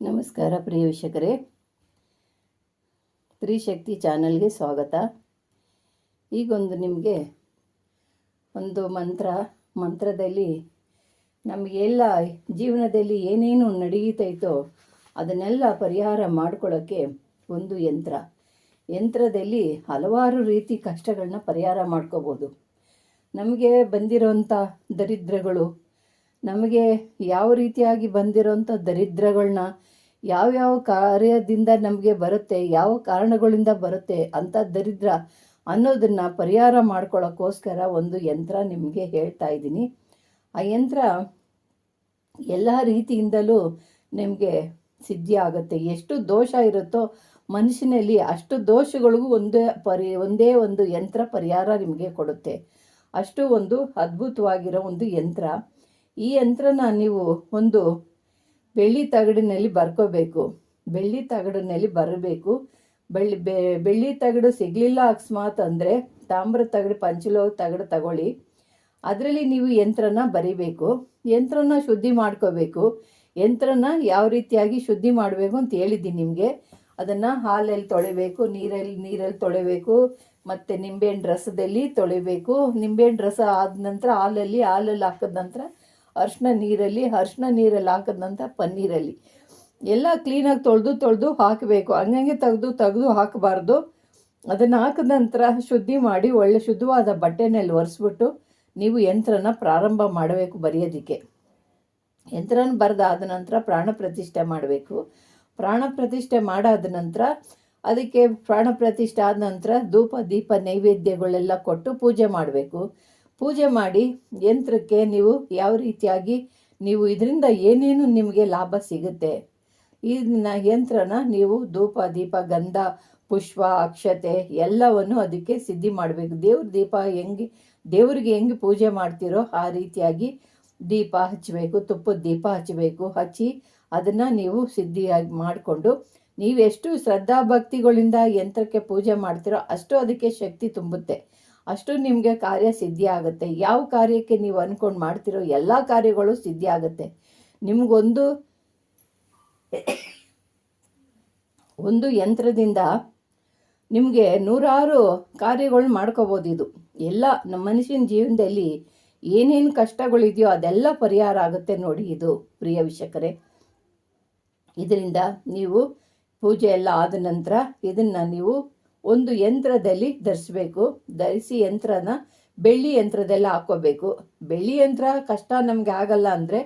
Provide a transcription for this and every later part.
ನಮಸ್ಕಾರ ಪ್ರಿಯ ವೀಕ್ಷಕರೇ. ತ್ರಿಶಕ್ತಿ ಚಾನಲ್ಗೆ ಸ್ವಾಗತ. ಈಗೊಂದು ನಿಮಗೆ ಒಂದು ಮಂತ್ರ, ಮಂತ್ರದಲ್ಲಿ ನಮಗೆಲ್ಲ ಜೀವನದಲ್ಲಿ ಏನೇನು ನಡೆಯುತ್ತೈತೋ ಅದನ್ನೆಲ್ಲ ಪರಿಹಾರ ಮಾಡ್ಕೊಳ್ಳೋಕ್ಕೆ ಒಂದು ಯಂತ್ರ. ಯಂತ್ರದಲ್ಲಿ ಹಲವಾರು ರೀತಿ ಕಷ್ಟಗಳನ್ನ ಪರಿಹಾರ ಮಾಡ್ಕೋಬೋದು. ನಮಗೆ ಬಂದಿರೋಂಥ ದರಿದ್ರಗಳು ನಮಗೆ ಯಾವ ರೀತಿಯಾಗಿ ಬಂದಿರೋಂಥ ದರಿದ್ರಗಳನ್ನ ಯಾವ್ಯಾವ ಕಾರ್ಯದಿಂದ ನಮಗೆ ಬರುತ್ತೆ, ಯಾವ ಕಾರಣಗಳಿಂದ ಬರುತ್ತೆ ಅಂಥ ದರಿದ್ರ ಅನ್ನೋದನ್ನು ಪರಿಹಾರ ಮಾಡ್ಕೊಳ್ಳೋಕ್ಕೋಸ್ಕರ ಒಂದು ಯಂತ್ರ ನಿಮಗೆ ಹೇಳ್ತಾ ಇದ್ದೀನಿ. ಆ ಯಂತ್ರ ಎಲ್ಲ ರೀತಿಯಿಂದಲೂ ನಿಮಗೆ ಸಿದ್ಧಿ ಆಗುತ್ತೆ. ಎಷ್ಟು ದೋಷ ಇರುತ್ತೋ ಮನುಷ್ಯನಲ್ಲಿ ಅಷ್ಟು ದೋಷಗಳಿಗೂ ಒಂದೇ ಪರಿ, ಒಂದೇ ಒಂದು ಯಂತ್ರ ಪರಿಹಾರ ನಿಮಗೆ ಕೊಡುತ್ತೆ. ಅಷ್ಟು ಒಂದು ಅದ್ಭುತವಾಗಿರೋ ಒಂದು ಯಂತ್ರ. ಈ ಯಂತ್ರನ ನೀವು ಒಂದು ಬೆಳ್ಳಿ ತಗಡಿನಲ್ಲಿ ಬರ್ಕೋಬೇಕು. ಬೆಳ್ಳಿ ತಗಡಿನಲ್ಲಿ ಬರಬೇಕು. ಬೆಳ್ಳಿ ಬೆಳ್ಳಿ ತಗಡು ಸಿಗಲಿಲ್ಲ ಅಕಸ್ಮಾತ್ ಅಂದರೆ ತಾಮ್ರ ತಗಡು, ಪಂಚಲೋ ತಗಡು ತಗೊಳ್ಳಿ. ಅದರಲ್ಲಿ ನೀವು ಯಂತ್ರನ ಬರಿಬೇಕು. ಯಂತ್ರನ ಶುದ್ಧಿ ಮಾಡ್ಕೋಬೇಕು. ಯಂತ್ರನ ಯಾವ ರೀತಿಯಾಗಿ ಶುದ್ಧಿ ಮಾಡಬೇಕು ಅಂತ ಹೇಳಿದ್ದೀನಿ ನಿಮಗೆ. ಅದನ್ನು ಹಾಲಲ್ಲಿ ತೊಳಿಬೇಕು, ನೀರಲ್ಲಿ ನೀರಲ್ಲಿ ತೊಳಿಬೇಕು, ಮತ್ತು ನಿಂಬೆಹಣ್ಣು ರಸದಲ್ಲಿ ತೊಳಿಬೇಕು. ನಿಂಬೆಹಣ್ಣು ರಸ ಆದ ನಂತರ ಹಾಲಲ್ಲಿ ಹಾಲಲ್ಲಿ ಹಾಕಿದ ನಂತರ ಅರ್ಶಿನ ನೀರಲ್ಲಿ ಅರ್ಶಿನ ನೀರಲ್ಲಿ ಹಾಕಿದ ನಂತರ ಪನ್ನೀರಲ್ಲಿ. ಎಲ್ಲ ಕ್ಲೀನಾಗಿ ತೊಳೆದು ತೊಳೆದು ಹಾಕಬೇಕು. ಹಂಗಂಗೆ ತೆಗೆದು ತೆಗೆದು ಹಾಕಬಾರ್ದು. ಅದನ್ನು ಹಾಕಿದ ನಂತರ ಶುದ್ಧಿ ಮಾಡಿ, ಒಳ್ಳೆ ಶುದ್ಧವಾದ ಬಟ್ಟೆನಲ್ಲಿ ಒರೆಸ್ಬಿಟ್ಟು ನೀವು ಯಂತ್ರನ ಪ್ರಾರಂಭ ಮಾಡಬೇಕು ಬರೆಯೋದಕ್ಕೆ. ಯಂತ್ರನ ಬರೆದಾದ ನಂತರ ಪ್ರಾಣ ಪ್ರತಿಷ್ಠೆ ಮಾಡಬೇಕು. ಪ್ರಾಣ ಪ್ರತಿಷ್ಠೆ ಮಾಡಾದ ನಂತರ ಅದಕ್ಕೆ ಪ್ರಾಣ ಪ್ರತಿಷ್ಠೆ ಆದ ನಂತರ ಧೂಪ, ದೀಪ, ನೈವೇದ್ಯಗಳೆಲ್ಲ ಕೊಟ್ಟು ಪೂಜೆ ಮಾಡಬೇಕು. ಪೂಜೆ ಮಾಡಿ ಯಂತ್ರಕ್ಕೆ ನೀವು ಯಾವ ರೀತಿಯಾಗಿ ನೀವು ಇದರಿಂದ ಏನೇನು ನಿಮಗೆ ಲಾಭ ಸಿಗುತ್ತೆ? ಇದನ್ನ ಯಂತ್ರನ ನೀವು ಧೂಪ, ದೀಪ, ಗಂಧ, ಪುಷ್ಪ, ಅಕ್ಷತೆ ಎಲ್ಲವನ್ನು ಅದಕ್ಕೆ ಸಿದ್ಧಿ ಮಾಡಬೇಕು. ದೇವ್ರ ದೀಪ ಹೆಂಗೆ, ದೇವರಿಗೆ ಹೆಂಗೆ ಪೂಜೆ ಮಾಡ್ತೀರೋ ಆ ರೀತಿಯಾಗಿ ದೀಪ ಹಚ್ಚಬೇಕು ತುಪ್ಪದ ದೀಪ ಹಚ್ಚಬೇಕು, ಹಚ್ಚಿ ಅದನ್ನು ನೀವು ಸಿದ್ಧಿಯಾಗಿ ಮಾಡಿಕೊಂಡು ನೀವೆಷ್ಟು ಶ್ರದ್ಧಾ ಭಕ್ತಿಗಳಿಂದ ಯಂತ್ರಕ್ಕೆ ಪೂಜೆ ಮಾಡ್ತೀರೋ ಅಷ್ಟು ಅದಕ್ಕೆ ಶಕ್ತಿ ತುಂಬುತ್ತೆ. ಅಷ್ಟು ನಿಮಗೆ ಕಾರ್ಯ ಸಿದ್ಧಿ ಆಗುತ್ತೆ. ಯಾವ ಕಾರ್ಯಕ್ಕೆ ನೀವು ಅಂದ್ಕೊಂಡು ಮಾಡ್ತಿರೋ ಎಲ್ಲ ಕಾರ್ಯಗಳು ಸಿದ್ಧಿ ಆಗುತ್ತೆ. ನಿಮಗೊಂದು ಒಂದು ಯಂತ್ರದಿಂದ ನಿಮಗೆ ನೂರಾರು ಕಾರ್ಯಗಳು ಮಾಡ್ಕೋಬೋದು ಇದು. ಎಲ್ಲ ನಮ್ಮ ಮನುಷ್ಯನ ಜೀವನದಲ್ಲಿ ಏನೇನು ಕಷ್ಟಗಳಿದೆಯೋ ಅದೆಲ್ಲ ಪರಿಹಾರ ಆಗುತ್ತೆ ನೋಡಿ ಇದು, ಪ್ರಿಯ ವೀಕ್ಷಕರೇ. ಇದರಿಂದ ನೀವು ಪೂಜೆ ಎಲ್ಲ ಆದ ನಂತರ ಇದನ್ನು ನೀವು ಒಂದು ಯಂತ್ರದಲ್ಲಿ ಧರಿಸ್ಬೇಕು. ಧರಿಸಿ ಯಂತ್ರನ ಬೆಳ್ಳಿ ಯಂತ್ರದಲ್ಲಿ ಹಾಕ್ಕೋಬೇಕು. ಬೆಳ್ಳಿ ಯಂತ್ರ ಕಷ್ಟ ನಮಗೆ ಆಗಲ್ಲ ಅಂದರೆ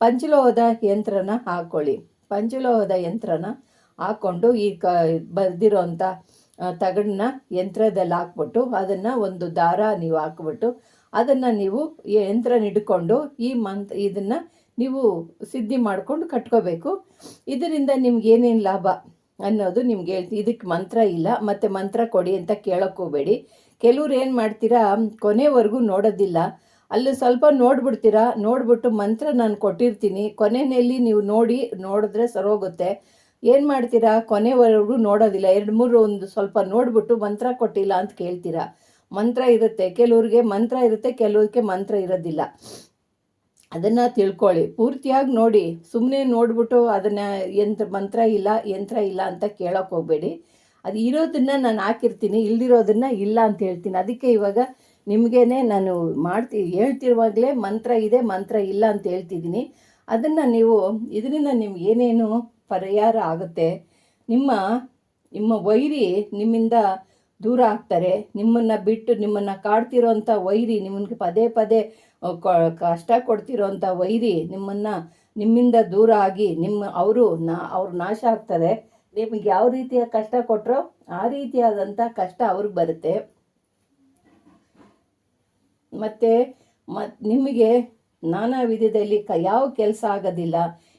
ಪಂಚಲೋಹದ ಯಂತ್ರನ ಹಾಕ್ಕೊಳ್ಳಿ ಪಂಚಲೋಹದ ಯಂತ್ರನ ಹಾಕ್ಕೊಂಡು ಈ ಕ ಬರೆದಿರೋಂಥ ತಗಡನ್ನ ಯಂತ್ರದಲ್ಲಿ ಹಾಕ್ಬಿಟ್ಟು ಅದನ್ನು ಒಂದು ದಾರ ನೀವು ಹಾಕ್ಬಿಟ್ಟು ಅದನ್ನು ನೀವು ಯಂತ್ರ ಹಿಡ್ಕೊಂಡು ಈ ಮಂತ್, ಇದನ್ನು ನೀವು ಸಿದ್ಧಿ ಮಾಡ್ಕೊಂಡು ಕಟ್ಕೋಬೇಕು. ಇದರಿಂದ ನಿಮ್ಗೆ ಏನೇನು ಲಾಭ? ಅನ್ನೋದು ನಿಮ್ಗೆ ಹೇಳ್ತಿ ಇದಕ್ಕೆ ಮಂತ್ರ ಇಲ್ಲ, ಮತ್ತು ಮಂತ್ರ ಕೊಡಿ ಅಂತ ಕೇಳೋಕ್ಕೆ ಹೋಗಬೇಡಿ ಕೆಲವ್ರು ಏನು ಮಾಡ್ತೀರಾ, ಕೊನೆವರೆಗೂ ನೋಡೋದಿಲ್ಲ. ಅಲ್ಲಿ ಸ್ವಲ್ಪ ನೋಡ್ಬಿಡ್ತೀರಾ, ನೋಡ್ಬಿಟ್ಟು ಮಂತ್ರ ನಾನು ಕೊಟ್ಟಿರ್ತೀನಿ. ಕೊನೆಯಲ್ಲಿ ನೀವು ನೋಡಿ, ನೋಡಿದ್ರೆ ಸರೋಗುತ್ತೆ. ಏನು ಮಾಡ್ತೀರಾ, ಕೊನೆವರೆಗೂ ನೋಡೋದಿಲ್ಲ. ಎರಡು ಮೂರು ಒಂದು ಸ್ವಲ್ಪ ನೋಡ್ಬಿಟ್ಟು ಮಂತ್ರ ಕೊಟ್ಟಿಲ್ಲ ಅಂತ ಕೇಳ್ತೀರಾ. ಮಂತ್ರ ಇರುತ್ತೆ. ಕೆಲವ್ರಿಗೆ ಮಂತ್ರ ಇರುತ್ತೆ, ಕೆಲವ್ರಿಗೆ ಮಂತ್ರ ಇರೋದಿಲ್ಲ. ಅದನ್ನು ತಿಳ್ಕೊಳ್ಳಿ. ಪೂರ್ತಿಯಾಗಿ ನೋಡಿ. ಸುಮ್ಮನೆ ನೋಡ್ಬಿಟ್ಟು ಅದನ್ನು ಯಂತ್ರ, ಮಂತ್ರ ಇಲ್ಲ, ಯಂತ್ರ ಇಲ್ಲ ಅಂತ ಕೇಳೋಕೆ ಹೋಗಬೇಡಿ. ಅದು ಇರೋದನ್ನು ನಾನು ಹಾಕಿರ್ತೀನಿ, ಇಲ್ದಿರೋದನ್ನು ಇಲ್ಲ ಅಂತ ಹೇಳ್ತೀನಿ. ಅದಕ್ಕೆ ಇವಾಗ ನಿಮಗೇನೆ ನಾನು ಮಾಡ್ತಿ, ಹೇಳ್ತಿರುವಾಗಲೇ ಮಂತ್ರ ಇದೆ, ಮಂತ್ರ ಇಲ್ಲ ಅಂತ ಹೇಳ್ತಿದ್ದೀನಿ. ಅದನ್ನು ನೀವು, ಇದರಿಂದ ನಿಮ್ಗೆ ಏನೇನು ಪರಿಹಾರ ಆಗುತ್ತೆ? ನಿಮ್ಮ ನಿಮ್ಮ ವೈರಿ ನಿಮ್ಮಿಂದ ದೂರ ಆಗ್ತಾರೆ. ನಿಮ್ಮನ್ನು ಬಿಟ್ಟು ನಿಮ್ಮನ್ನು ಕಾಡ್ತಿರೋಂಥ ವೈರಿ ನಿಮ್ಗೆ ಪದೇ ಪದೇ ಕಷ್ಟ ಕೊಡ್ತಿರೋಂಥ ವೈರಿ ನಿಮ್ಮನ್ನು ನಿಮ್ಮಿಂದ ದೂರ ಆಗಿ ನಿಮ್ಮ, ಅವರು ನಾ, ಅವ್ರು ನಾಶ ಆಗ್ತಾರೆ. ನಿಮಗೆ ಯಾವ ರೀತಿಯ ಕಷ್ಟ ಕೊಟ್ಟರೋ ಆ ರೀತಿಯಾದಂಥ ಕಷ್ಟ ಅವ್ರಿಗೆ ಬರುತ್ತೆ. ಮತ್ತು, ಮತ್ ನಿಮಗೆ ನಾನಾ ವಿಧದಲ್ಲಿ ಕ, ಯಾವ ಕೆಲಸ ಆಗೋದಿಲ್ಲ,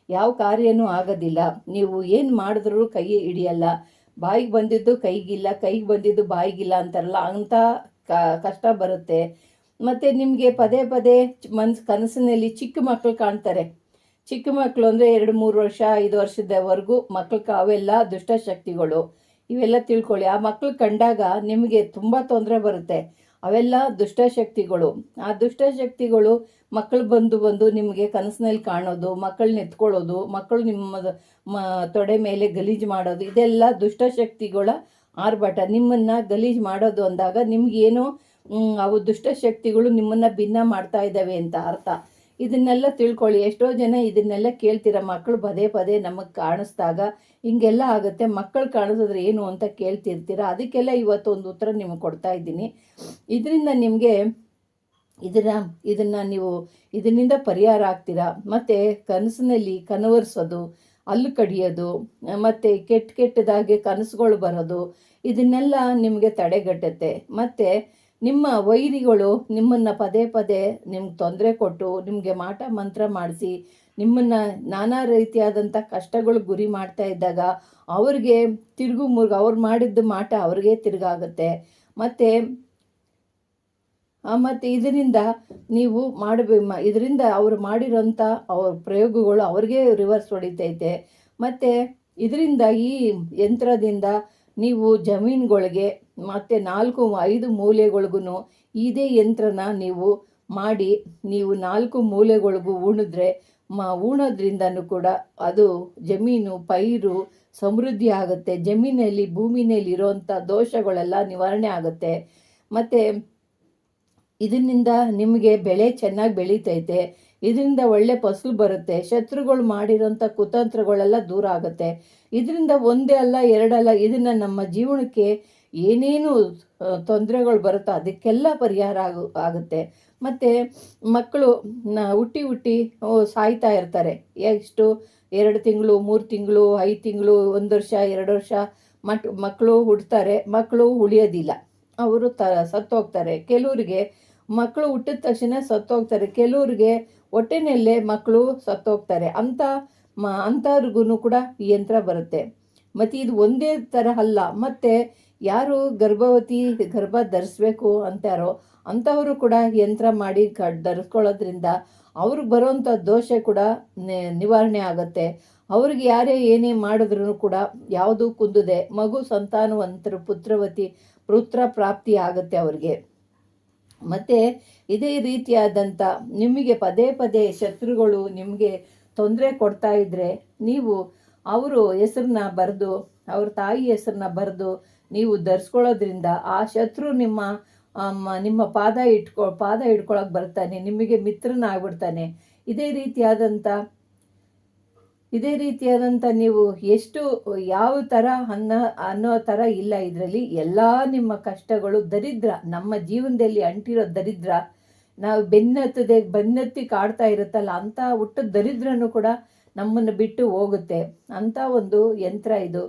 ಯಾವ ಕಾರ್ಯನೂ ಆಗೋದಿಲ್ಲ. ನೀವು ಏನು ಮಾಡಿದ್ರೂ ಕೈ ಹಿಡಿಯಲ್ಲ. ಬಾಯಿಗೆ ಬಂದಿದ್ದು ಕೈಗಿಲ್ಲ, ಕೈಗೆ ಬಂದಿದ್ದು ಬಾಯಿಗಿಲ್ಲ ಅಂತಾರಲ್ಲ, ಅಂಥ ಕಷ್ಟ ಬರುತ್ತೆ. ಮತ್ತು ನಿಮಗೆ ಪದೇ ಪದೇ ಮನ್ಸ್ ಕನಸಿನಲ್ಲಿ ಚಿಕ್ಕ ಮಕ್ಕಳು ಕಾಣ್ತಾರೆ. ಚಿಕ್ಕ ಮಕ್ಕಳು ಅಂದರೆ ಎರಡು, ಮೂರು ವರ್ಷ, ಐದು ವರ್ಷದವರೆಗೂ ಮಕ್ಕಳು ಅವೆಲ್ಲ ದುಷ್ಟಶಕ್ತಿಗಳು. ಇವೆಲ್ಲ ತಿಳ್ಕೊಳ್ಳಿ. ಆ ಮಕ್ಕಳು ಕಂಡಾಗ ನಿಮಗೆ ತುಂಬ ತೊಂದರೆ ಬರುತ್ತೆ. ಅವೆಲ್ಲ ದುಷ್ಟಶಕ್ತಿಗಳು. ಆ ದುಷ್ಟಶಕ್ತಿಗಳು ಮಕ್ಕಳು ಬಂದು ಬಂದು ನಿಮಗೆ ಕನಸಿನಲ್ಲಿ ಕಾಣೋದು ಮಕ್ಕಳನ್ನ ಎತ್ಕೊಳ್ಳೋದು ಮಕ್ಕಳು ನಿಮ್ಮ ಮ ತೊಡೆ ಮೇಲೆ ಗಲೀಜು ಮಾಡೋದು, ಇದೆಲ್ಲ ದುಷ್ಟಶಕ್ತಿಗಳ ಆರ್ಭಟ. ನಿಮ್ಮನ್ನು ಗಲೀಜು ಮಾಡೋದು ಅಂದಾಗ ನಿಮಗೇನೋ ಅವು ದುಷ್ಟಶಕ್ತಿಗಳು ನಿಮ್ಮನ್ನು ಭಿನ್ನ ಮಾಡ್ತಾ ಇದ್ದಾವೆ ಅಂತ ಅರ್ಥ. ಇದನ್ನೆಲ್ಲ ತಿಳ್ಕೊಳ್ಳಿ. ಎಷ್ಟೋ ಜನ ಇದನ್ನೆಲ್ಲ ಕೇಳ್ತೀರ. ಮಕ್ಕಳು ಪದೇ ಪದೇ ನಮಗೆ ಕಾಣಿಸ್ದಾಗ ಹಿಂಗೆಲ್ಲ ಆಗುತ್ತೆ. ಮಕ್ಕಳು ಕಾಣಿಸಿದ್ರೆ ಏನು ಅಂತ ಕೇಳ್ತಿರ್ತೀರ. ಅದಕ್ಕೆಲ್ಲ ಇವತ್ತು ಒಂದು ಉತ್ತರ ನಿಮಗೆ ಕೊಡ್ತಾ ಇದ್ದೀನಿ. ಇದರಿಂದ ನಿಮಗೆ ಇದನ್ನ, ಇದನ್ನು ನೀವು ಇದರಿಂದ ಪರಿಹಾರ ಆಗ್ತೀರ? ಮತ್ತು ಕನಸಿನಲ್ಲಿ ಕನವರ್ಸೋದು, ಹಲ್ಲು ಕಡಿಯೋದು, ಮತ್ತು ಕೆಟ್ಟ ಕೆಟ್ಟದಾಗಿ ಕನಸುಗಳು ಬರೋದು, ಇದನ್ನೆಲ್ಲ ನಿಮಗೆ ತಡೆಗಟ್ಟುತ್ತೆ. ಮತ್ತು ನಿಮ್ಮ ವೈರಿಗಳು ನಿಮ್ಮನ್ನು ಪದೇ ಪದೇ ನಿಮ್ಗೆ ತೊಂದರೆ ಕೊಟ್ಟು ನಿಮಗೆ ಮಾಟ ಮಂತ್ರ ಮಾಡಿಸಿ ನಿಮ್ಮನ್ನು ನಾನಾ ರೀತಿಯಾದಂಥ ಕಷ್ಟಗಳು ಗುರಿ ಮಾಡ್ತಾ ಇದ್ದಾಗ ಅವ್ರಿಗೆ ತಿರುಗು ಮುರುಗು ಅವ್ರು ಮಾಡಿದ್ದು ಮಾಟ ಅವ್ರಿಗೆ ತಿರುಗಾಗುತ್ತೆ. ಮತ್ತು ಮತ್ತು ಇದರಿಂದ ನೀವು ಮಾಡಬೇ ಇದರಿಂದ ಅವರು ಮಾಡಿರೋಂಥ ಅವ್ರ ಪ್ರಯೋಗಗಳು ಅವ್ರಿಗೆ ರಿವರ್ಸ್ ಹೊಡಿತೈತೆ. ಮತ್ತು, ಇದರಿಂದ ಈ ಯಂತ್ರದಿಂದ ನೀವು ಜಮೀನುಗಳಿಗೆ ಮತ್ತು ನಾಲ್ಕು ಐದು ಮೂಲೆಗಳಿಗೂ ಇದೇ ಯಂತ್ರನ ನೀವು ಮಾಡಿ, ನೀವು ನಾಲ್ಕು ಮೂಲೆಗಳಿಗೂ ಉಣಿದ್ರೆ, ಮ, ಉಣೋದ್ರಿಂದನೂ ಕೂಡ ಅದು ಜಮೀನು, ಪೈರು ಸಮೃದ್ಧಿ ಆಗುತ್ತೆ. ಜಮೀನಲ್ಲಿ ಭೂಮಿನಲ್ಲಿ ಇರೋವಂಥ ದೋಷಗಳೆಲ್ಲ ನಿವಾರಣೆ ಆಗುತ್ತೆ. ಮತ್ತು ಇದರಿಂದ ನಿಮಗೆ ಬೆಳೆ ಚೆನ್ನಾಗಿ ಬೆಳೀತೈತೆ. ಇದರಿಂದ ಒಳ್ಳೆ ಫಸಲು ಬರುತ್ತೆ. ಶತ್ರುಗಳು ಮಾಡಿರೋಂಥ ಕುತಂತ್ರಗಳೆಲ್ಲ ದೂರ ಆಗುತ್ತೆ. ಇದರಿಂದ ಒಂದೇ ಅಲ್ಲ, ಎರಡಲ್ಲ, ಇದನ್ನು ನಮ್ಮ ಜೀವನಕ್ಕೆ ಏನೇನು ತೊಂದರೆಗಳು ಬರುತ್ತೋ ಅದಕ್ಕೆಲ್ಲ ಪರಿಹಾರ ಆಗು, ಆಗುತ್ತೆ. ಮತ್ತು ಮಕ್ಕಳು ಹುಟ್ಟಿ ಹುಟ್ಟಿ ಸಾಯ್ತಾ ಇರ್ತಾರೆ. ಎಷ್ಟು ಎರಡು ತಿಂಗಳು, ಮೂರು ತಿಂಗಳು, ಐದು ತಿಂಗಳು, ಒಂದು ವರ್ಷ, ಎರಡು ವರ್ಷ, ಮಟ್, ಮಕ್ಕಳು ಹುಡ್ತಾರೆ ಮಕ್ಕಳು ಉಳಿಯೋದಿಲ್ಲ. ಅವರು ತ, ಸತ್ತೋಗ್ತಾರೆ. ಕೆಲವರಿಗೆ, ಮಕ್ಕಳು ಹುಟ್ಟಿದ ತಕ್ಷಣ ಸತ್ತೋಗ್ತಾರೆ. ಕೆಲವ್ರಿಗೆ ಹೊಟ್ಟೆನಲ್ಲೇ ಮಕ್ಕಳು ಸತ್ತೋಗ್ತಾರೆ. ಅಂಥ ಮ ಅಂಥವ್ರಿಗೂ ಕೂಡ ಈ ಯಂತ್ರ ಬರುತ್ತೆ. ಮತ್ತು ಇದು ಒಂದೇ ಥರ ಅಲ್ಲ ಮತ್ತು ಯಾರು ಗರ್ಭವತಿ ಗರ್ಭ ಧರಿಸ್ಬೇಕು ಅಂತಾರೋ ಅಂಥವರು ಕೂಡ ಯಂತ್ರ ಮಾಡಿ ಕ ಧರಿಸ್ಕೊಳ್ಳೋದ್ರಿಂದ ಅವ್ರಿಗೆ ಬರೋವಂಥ ದೋಷ ಕೂಡ ನಿವಾರಣೆ ಆಗುತ್ತೆ. ಅವ್ರಿಗೆ ಯಾರೇ ಏನೇ ಮಾಡಿದ್ರೂ ಕೂಡ ಯಾವುದು ಕುಂದದೆ ಮಗು ಸಂತಾನವಂತರು ಪುತ್ರವತಿ ಪುತ್ರ ಪ್ರಾಪ್ತಿ ಆಗುತ್ತೆ ಅವ್ರಿಗೆ. ಮತ್ತು ಇದೇ ರೀತಿಯಾದಂಥ ನಿಮಗೆ ಪದೇ ಪದೇ ಶತ್ರುಗಳು ನಿಮಗೆ ತೊಂದರೆ ಕೊಡ್ತಾ ಇದ್ದರೆ ನೀವು ಅವರು ಹೆಸರನ್ನ ಬರೆದು, ಅವ್ರ ತಾಯಿ ಹೆಸರನ್ನ ಬರೆದು ನೀವು ಧರಿಸ್ಕೊಳ್ಳೋದ್ರಿಂದ ಆ ಶತ್ರು ನಿಮ್ಮ ನಿಮ್ಮ ಪಾದ ಇಟ್ಕೊ, ಪಾದ ಹಿಡ್ಕೊಳಕ್ಕೆ ಬರ್ತಾನೆ, ನಿಮಗೆ ಮಿತ್ರನಾಗ್ಬಿಡ್ತಾನೆ. ಇದೇ ರೀತಿಯಾದಂಥ ಇದೇ ರೀತಿಯಾದಂಥ ನೀವು ಎಷ್ಟು, ಯಾವ ಥರ ಅನ್ನೋ ಅನ್ನೋ ಥರ ಇಲ್ಲ ಇದರಲ್ಲಿ. ಎಲ್ಲ ನಿಮ್ಮ ಕಷ್ಟಗಳು ದರಿದ್ರ, ನಮ್ಮ ಜೀವನದಲ್ಲಿ ಅಂಟಿರೋ ದರಿದ್ರ. ನಾವು ಬೆನ್ನತ್ತದೆ, ಬೆನ್ನತ್ತಿ ಕಾಡ್ತಾ ಇರುತ್ತಲ್ಲ ಅಂಥ ಹುಟ್ಟು ದರಿದ್ರನು ಕೂಡ ನಮ್ಮನ್ನು ಬಿಟ್ಟು ಹೋಗುತ್ತೆ. ಅಂಥ ಒಂದು ಯಂತ್ರ ಇದು.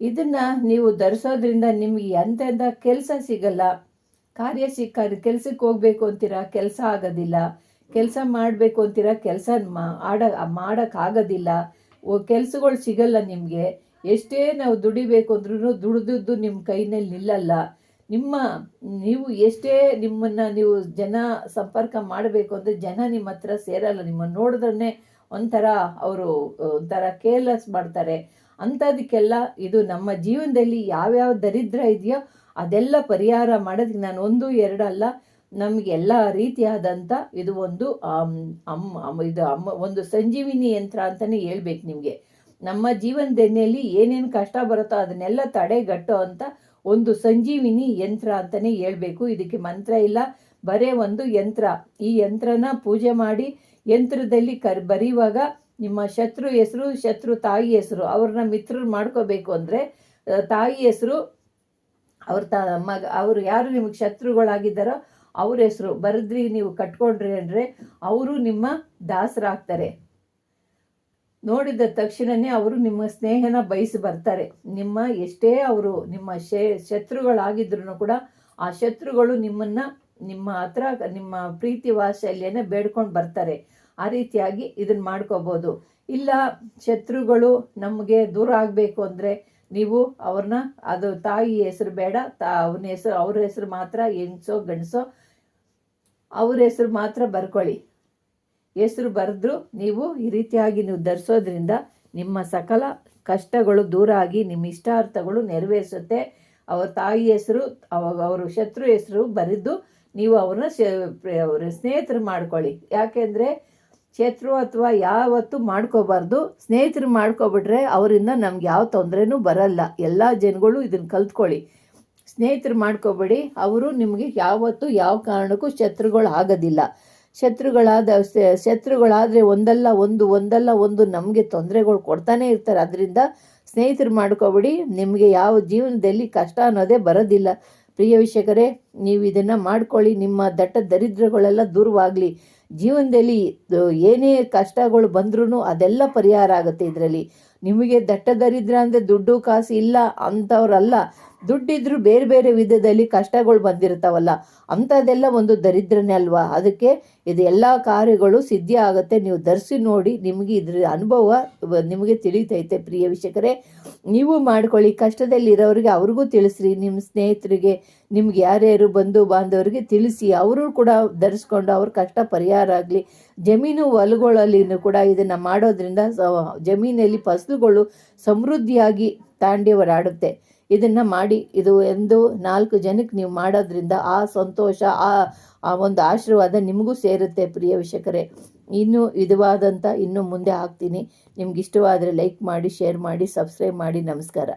ಇದನ್ನು ನೀವು ಧರಿಸೋದ್ರಿಂದ ನಿಮಗೆ ಎಂತೆಂಥ ಕೆಲಸ ಸಿಗಲ್ಲ. ಕಾರ್ಯ ಸಿಕ್ಕ ಕೆಲಸಕ್ಕೆ ಹೋಗ್ಬೇಕು ಅಂತೀರಾ, ಕೆಲಸ ಆಗೋದಿಲ್ಲ. ಕೆಲಸ ಮಾಡಬೇಕು ಅಂತೀರಾ, ಕೆಲಸ ಆಡ, ಮಾಡೋಕ್ಕಾಗೋದಿಲ್ಲ. ಕೆಲಸಗಳು ಸಿಗಲ್ಲ ನಿಮಗೆ. ಎಷ್ಟೇ ನಾವು ದುಡಿಬೇಕು ಅಂದ್ರೂ ದುಡಿದದ್ದು ನಿಮ್ಮ ಕೈನಲ್ಲಿ ನಿಲ್ಲಲ್ಲ. ನಿಮ್ಮ, ನೀವು ಎಷ್ಟೇ ನಿಮ್ಮನ್ನು ನೀವು ಜನ ಸಂಪರ್ಕ ಮಾಡಬೇಕು ಅಂದರೆ ಜನ ನಿಮ್ಮ ಹತ್ರ ಸೇರಲ್ಲ. ನಿಮ್ಮನ್ನು ನೋಡಿದ್ರೆ ಒಂಥರ ಅವರು, ಒಂಥರ ಕೇರ್ಲೆಸ್ ಮಾಡ್ತಾರೆ. ಅಂಥದಕ್ಕೆಲ್ಲ ಇದು ನಮ್ಮ ಜೀವನದಲ್ಲಿ ಯಾವ್ಯಾವ ದರಿದ್ರ ಇದೆಯೋ ಅದೆಲ್ಲ ಪರಿಹಾರ ಮಾಡೋದಕ್ಕೆ ನಾನು ಒಂದು, ಎರಡು ಅಲ್ಲ, ನಮಗೆ ಎಲ್ಲ ರೀತಿಯಾದಂಥ ಇದು ಒಂದು ಅಮ್ಮ ಇದು ಅಮ್ಮ ಒಂದು ಸಂಜೀವಿನಿ ಯಂತ್ರ ಅಂತಲೇ ಹೇಳ್ಬೇಕು ನಿಮಗೆ. ನಮ್ಮ ಜೀವನದಲ್ಲಿ ಏನೇನು ಕಷ್ಟ ಬರುತ್ತೋ ಅದನ್ನೆಲ್ಲ ತಡೆಗಟ್ಟೋ ಅಂತ ಒಂದು ಸಂಜೀವಿನಿ ಯಂತ್ರ ಅಂತಲೇ ಹೇಳ್ಬೇಕು. ಇದಕ್ಕೆ ಮಂತ್ರ ಇಲ್ಲ, ಬರೇ ಒಂದು ಯಂತ್ರ. ಈ ಯಂತ್ರನ ಪೂಜೆ ಮಾಡಿ ಯಂತ್ರದಲ್ಲಿ ಕರ್, ಬರೆಯುವಾಗ ನಿಮ್ಮ ಶತ್ರು ಹೆಸರು, ಶತ್ರು ತಾಯಿ ಹೆಸರು, ಅವ್ರನ್ನ ಮಿತ್ರರು ಮಾಡ್ಕೋಬೇಕು ಅಂದರೆ ತಾಯಿ ಹೆಸರು, ಅವ್ರ ತ, ಮಗ, ಅವರು ಯಾರು ನಿಮಗೆ ಶತ್ರುಗಳಾಗಿದ್ದಾರೋ ಅವ್ರ ಹೆಸರು. ಬರೆದ್ರಿ, ನೀವು ಕಟ್ಕೊಂಡ್ರಿ ಅಂದರೆ ಅವರು ನಿಮ್ಮ ದಾಸರಾಗ್ತಾರೆ. ನೋಡಿದ ತಕ್ಷಣವೇ ಅವರು ನಿಮ್ಮ ಸ್ನೇಹನ ಬಯಸಿ ಬರ್ತಾರೆ. ನಿಮ್ಮ ಎಷ್ಟೇ ಅವರು ನಿಮ್ಮ ಶೇ ಶತ್ರುಗಳಾಗಿದ್ರು ಕೂಡ ಆ ಶತ್ರುಗಳು ನಿಮ್ಮನ್ನು, ನಿಮ್ಮ ಹತ್ರ, ನಿಮ್ಮ ಪ್ರೀತಿ ವಾತ್ಸಲ್ಯನ ಬೇಡ್ಕೊಂಡು ಬರ್ತಾರೆ. ಆ ರೀತಿಯಾಗಿ ಇದನ್ನು ಮಾಡ್ಕೋಬೋದು. ಇಲ್ಲ ಶತ್ರುಗಳು ನಮಗೆ ದೂರ ಆಗಬೇಕು ಅಂದರೆ ನೀವು ಅವ್ರನ್ನ ಅದು ತಾಯಿ ಹೆಸರು ಬೇಡ, ತಾ, ಅವನ ಹೆಸರು, ಅವ್ರ ಹೆಸರು ಮಾತ್ರ ಹೆಂಗ್ಸೋ, ಗಂಡಸೋ, ಅವ್ರ ಹೆಸರು ಮಾತ್ರ ಬರ್ಕೊಳ್ಳಿ. ಹೆಸರು ಬರೆದ್ರು ನೀವು ಈ ರೀತಿಯಾಗಿ ನೀವು ಧರಿಸೋದ್ರಿಂದ ನಿಮ್ಮ ಸಕಲ ಕಷ್ಟಗಳು ದೂರ ಆಗಿ ನಿಮ್ಮ ಇಷ್ಟಾರ್ಥಗಳು ನೆರವೇರಿಸುತ್ತೆ. ಅವ್ರ ತಾಯಿ ಹೆಸರು, ಅವಾಗ ಅವರು ಶತ್ರು ಹೆಸರು ಬರೆದು ನೀವು ಅವ್ರನ್ನ ಅವ್ರ ಸ್ನೇಹಿತರು ಮಾಡ್ಕೊಳ್ಳಿ. ಯಾಕೆಂದರೆ ಶತ್ರು ಅಥವಾ ಯಾವತ್ತೂ ಮಾಡ್ಕೋಬಾರ್ದು. ಸ್ನೇಹಿತರು ಮಾಡ್ಕೊಬಿಟ್ರೆ ಅವರಿಂದ ನಮ್ಗೆ ಯಾವ ತೊಂದರೆನೂ ಬರಲ್ಲ. ಎಲ್ಲ ಜನಗಳು ಇದನ್ನು ಕಲ್ತ್ಕೊಳ್ಳಿ. ಸ್ನೇಹಿತರು ಮಾಡ್ಕೋಬೇಡಿ. ಅವರು ನಿಮಗೆ ಯಾವತ್ತೂ ಯಾವ ಕಾರಣಕ್ಕೂ ಶತ್ರುಗಳು ಆಗೋದಿಲ್ಲ. ಶತ್ರುಗಳಾದ ಶತ್ರುಗಳಾದರೆ ಒಂದಲ್ಲ ಒಂದು ಒಂದಲ್ಲ ಒಂದು ನಮಗೆ ತೊಂದರೆಗಳು ಕೊಡ್ತಾನೆ ಇರ್ತಾರೆ. ಅದರಿಂದ ಸ್ನೇಹಿತರು ಮಾಡ್ಕೋಬೇಡಿ. ನಿಮಗೆ ಯಾವ ಜೀವನದಲ್ಲಿ ಕಷ್ಟ ಅನ್ನೋದೇ ಬರೋದಿಲ್ಲ. ಪ್ರಿಯ ವೀಕ್ಷಕರೇ, ನೀವು ಇದನ್ನು ಮಾಡ್ಕೊಳ್ಳಿ. ನಿಮ್ಮ ದಟ್ಟ ದರಿದ್ರಗಳೆಲ್ಲ ದೂರವಾಗಲಿ. ಜೀವನದಲ್ಲಿ ಏನೇ ಕಷ್ಟಗಳು ಬಂದ್ರೂ ಅದೆಲ್ಲ ಪರಿಹಾರ ಆಗುತ್ತೆ ಇದರಲ್ಲಿ. ನಿಮಗೆ ದಟ್ಟ ದರಿದ್ರ ಅಂದರೆ ದುಡ್ಡು ಕಾಸು ಇಲ್ಲ ಅಂಥವ್ರಲ್ಲ ದುಡ್ಡಿದ್ರು ಬೇರೆ ಬೇರೆ ವಿಧದಲ್ಲಿ ಕಷ್ಟಗಳು ಬಂದಿರ್ತಾವಲ್ಲ ಅಂಥದ್ದೆಲ್ಲ ಒಂದು ದರಿದ್ರನೇ ಅಲ್ವಾ? ಅದಕ್ಕೆ ಇದು ಎಲ್ಲ ಕಾರ್ಯಗಳು ಸಿದ್ಧಿ ಆಗುತ್ತೆ. ನೀವು ಧರಿಸಿ ನೋಡಿ ನಿಮಗೆ ಇದ್ರ ಅನುಭವ ನಿಮಗೆ ತಿಳಿತೈತೆ ಪ್ರಿಯ ವೀಕ್ಷಕರೇ. ನೀವು ಮಾಡ್ಕೊಳ್ಳಿ. ಕಷ್ಟದಲ್ಲಿರೋರಿಗೆ ಅವ್ರಿಗೂ ತಿಳಿಸ್ರಿ. ನಿಮ್ಮ ಸ್ನೇಹಿತರಿಗೆ, ನಿಮ್ಗೆ ಯಾರ್ಯಾರು ಬಂಧು ಬಾಂಧವರಿಗೆ ತಿಳಿಸಿ. ಅವರು ಕೂಡ ಧರಿಸ್ಕೊಂಡು ಅವ್ರ ಕಷ್ಟ ಪರಿಹಾರ ಆಗಲಿ. ಜಮೀನು ಹೊಲಗಳಲ್ಲಿನೂ ಕೂಡ ಇದನ್ನು ಮಾಡೋದ್ರಿಂದ ಜಮೀನಲ್ಲಿ ಫಸಲುಗಳು ಸಮೃದ್ಧಿಯಾಗಿ ತಾಂಡ್ಯವರಾಡುತ್ತೆ ಇದನ್ನು ಮಾಡಿ, ಇದು ಎಂದು ನಾಲ್ಕು ಜನಕ್ಕೆ ನೀವು ಮಾಡೋದ್ರಿಂದ ಆ ಸಂತೋಷ, ಆ ಆ ಒಂದು ಆಶೀರ್ವಾದ ನಿಮಗೂ ಸೇರುತ್ತೆ ಪ್ರಿಯ ವೀಕ್ಷಕರೇ. ಇನ್ನೂ ವಿಧವಾದಂಥ ಇನ್ನೂ ಮುಂದೆ ಹಾಕ್ತೀನಿ. ನಿಮ್ಗೆ ಇಷ್ಟವಾದರೆ ಲೈಕ್ ಮಾಡಿ ಶೇರ್ ಮಾಡಿ ಸಬ್ಸ್ಕ್ರೈಬ್ ಮಾಡಿ. ನಮಸ್ಕಾರ.